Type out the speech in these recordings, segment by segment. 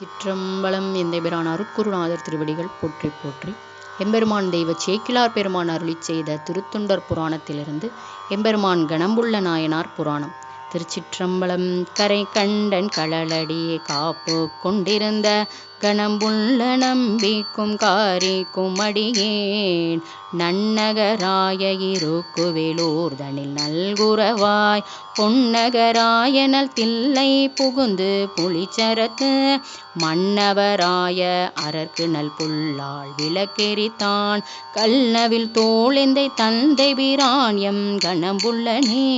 சிற்றம்பலம் எந்தைபிரான் அருட்குருநாதர் திருவடிகள் போற்றி போற்றி. எம்பெருமான் தெய்வ சேக்கிலார் பெருமான் அருளிச் செய்த திருத்தொண்டர் புராணத்திலிருந்து எம்பெருமான் கணம்புள்ள நாயனார் புராணம். திருச்சிற்றம்பலம் கரை கண்டன் களலடியே காப்பு கொண்டிருந்த கணம்புள்ள நம்பிக்கும் காரிக்கும் அடியேன். நன்னகராய இருக்குவேலூர் நல்குறவாய். பொன்னகராயனல் தில்லை புகுந்து புளிச்சரத்து மன்னவராய அரற்கு நல் புல்லாள் விளக்கெரித்தான். கல்லவில் தோளெந்தை தந்தை பிரான் எம் கணம்புள்ளனே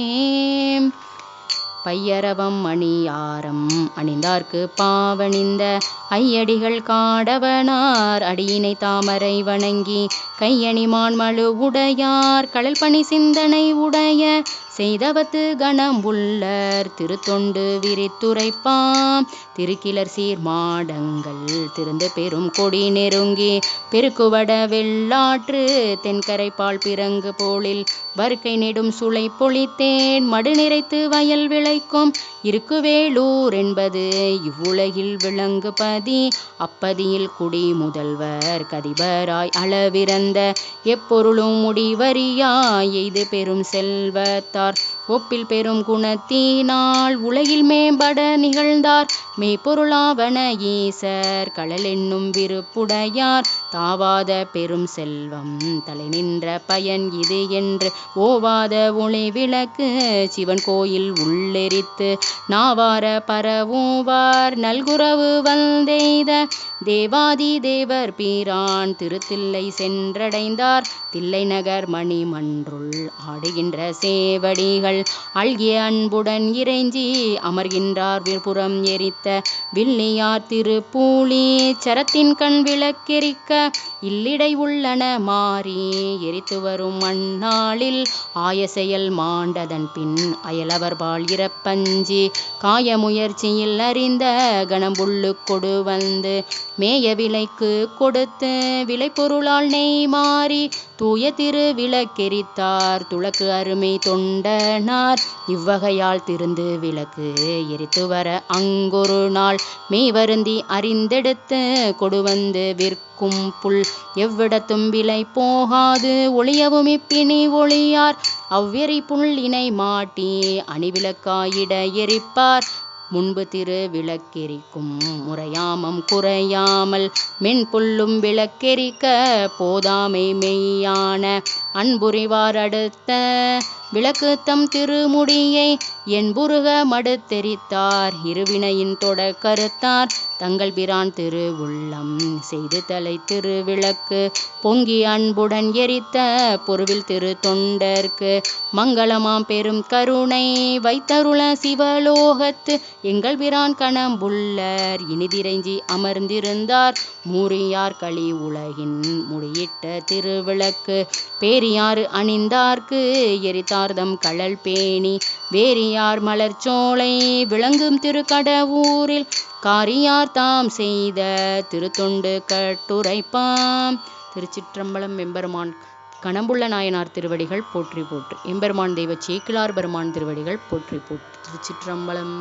பையரவம் அணியாரம். அணிந்தார்க்கு பாவணிந்த ஐயடிகள் காடவனார். அடியினை தாமரை வணங்கி கையணிமான் மழு உடையார். கடல் பணி சிந்தனை உடைய செய்தவத்து கணம்புள்ளர் திருத்தொண்டு விரித்துரைப்பாம். திருக்கிலர் சீர் மாடங்கள் திருந்து பெரும் கொடி நெருங்கி பெருக்குவட வெள்ளாற்று. தென்கரை பால் பிறங்கு போலில் வறுக்கை நெடும் சுளை பொழித்தேன். மடு நிறைத்து வயல் விளை விளைக்கும் இருக்குவேளூர் என்பது இவ்வுலகில் விளங்கு பதி. அப்பதியில் குடி முதல்வர் கதிபராய் அளவிறந்த எப்பொருளும் முடிவறியாய். எய்து பெரும் செல்வத்தார் ஒப்பில் பெரும் குணத்தினால் உலகில் மேம்பட நிகழ்ந்தார். மெய்ப்பொருளாவன ஈசர் கடல் என்னும் விருப்புடையார். தாவாத பெரும் செல்வம் தலை நின்ற பயன் இது என்று ஓவாத ஒளி விளக்கு சிவன் கோயில் உள்ளெரித்து நாவார பரவுவார். நல்குறவு வந்தெய்த தேவாதி தேவர் பீரான் திருத்தில்லை சென்றடைந்தார். தில்லை நகர் மணிமன்றுள் ஆடுகின்ற சேவடிகள் அழ்கிய அன்புடன் இறைஞ்சி அமர்கின்றார். விற்புறம் எரித்த வில்லியார் திருப்பூலி சரத்தின் கண் விளக்கெரிக்க இல்லிடை உள்ளன மாறி. எரித்து வரும் அந்நாளில் ஆய செயல் மாண்டதன் பின் அயலவர் பால் இறப்பஞ்சி. காய முயற்சியில் அறிந்த கணம்புள்ளு கொடு வந்து மேய விலைக்கு கொடுத்து விளைபொருளால் நெய் மாறி தூய திரு விளக்கெரித்தார். துளக்கு அருமை தொண்டனார் இவ்வகையால் திருந்து விளக்கு எரித்து வர அங்கொரு நாள். மெய் வருந்தி அறிந்தெடுத்து கொடுவந்து விற்கும் புல் எவ்விடத்தும் விலை போகாது. ஒளியவும் இப்பிணி ஒளியார். அவ்வெறி புள்ளினை மாட்டி அணிவிளக்காயிட எரிப்பார். முன்பு திரு விளக்கெரிக்கும் முறையாமம் குறையாமல் மென்புல்லும் விளக்கெரிக்க போதாமை மெய்யான அன்புரிவார் அடுத்த விளக்கு தம் திருமுடியை என்புருக மடுத்தெரித்தார் இருவினையின் தொட கருத்தார். தங்கள் பிரான் திரு உள்ளம் செய்து தலை திருவிளக்கு பொங்கி அன்புடன் எரித்த பொருவில் திரு தொண்டர்க்கு மங்களமாம் பெரும் கருணை வைத்தருள சிவலோகத்து எங்கள் பிரான் கணம்புள்ளர். இனிதிரைஞ்சி அமர்ந்திருந்தார் மூரியார் களி உலகின் முடியிட்ட திருவிளக்கு. பேரியாறு அணிந்தார்க்கு எரித்தார் எரித்தார்தம் கழல் பேணி வேரியார் மலர்ச்சோலை விளங்கும் திருக்கடவூரில் காரியார் தாம் செய்த திருத்தொண்டு கட்டுரைப்பாம். திருச்சிற்றம்பலம் எம்பெருமான் கணம்புள்ள நாயனார் திருவடிகள் போற்றி போற்று. எம்பெருமான் தெய்வ சேக்கிலார் பெருமான் திருவடிகள் போற்றி போற்று. திருச்சிற்றம்பலம்.